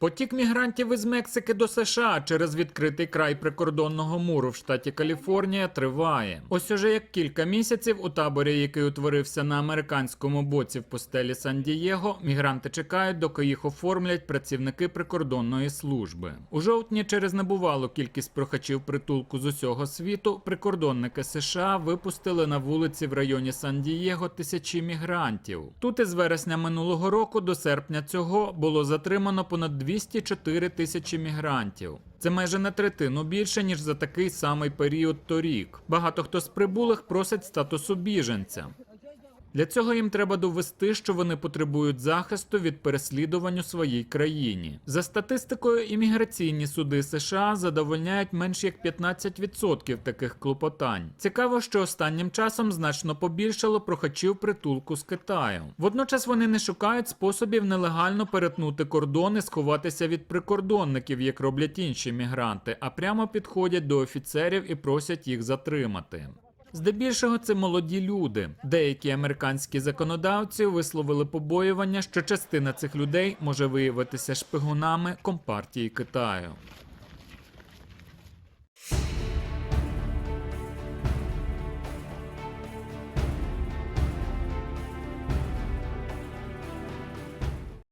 Потік мігрантів із Мексики до США через відкритий край прикордонного муру в штаті Каліфорнія триває. Ось уже як кілька місяців у таборі, який утворився на американському боці в пустелі Сан-Дієго, мігранти чекають, доки їх оформлять працівники прикордонної служби. У жовтні через небувалу кількість прохачів притулку з усього світу прикордонники США випустили на вулиці в районі Сан-Дієго тисячі мігрантів. Тут із вересня минулого року до серпня цього було затримано понад 204 тисячі мігрантів. Це майже на третину більше ніж за такий самий період торік. Багато хто з прибулих просить статусу біженця. Для цього їм треба довести, що вони потребують захисту від переслідувань у своїй країні. За статистикою, імміграційні суди США задовольняють менш як 15% таких клопотань. Цікаво, що останнім часом значно побільшало прохачів притулку з Китаю. Водночас вони не шукають способів нелегально перетнути кордон і сховатися від прикордонників, як роблять інші мігранти, а прямо підходять до офіцерів і просять їх затримати. Здебільшого це молоді люди. Деякі американські законодавці висловили побоювання, що частина цих людей може виявитися шпигунами компартії Китаю.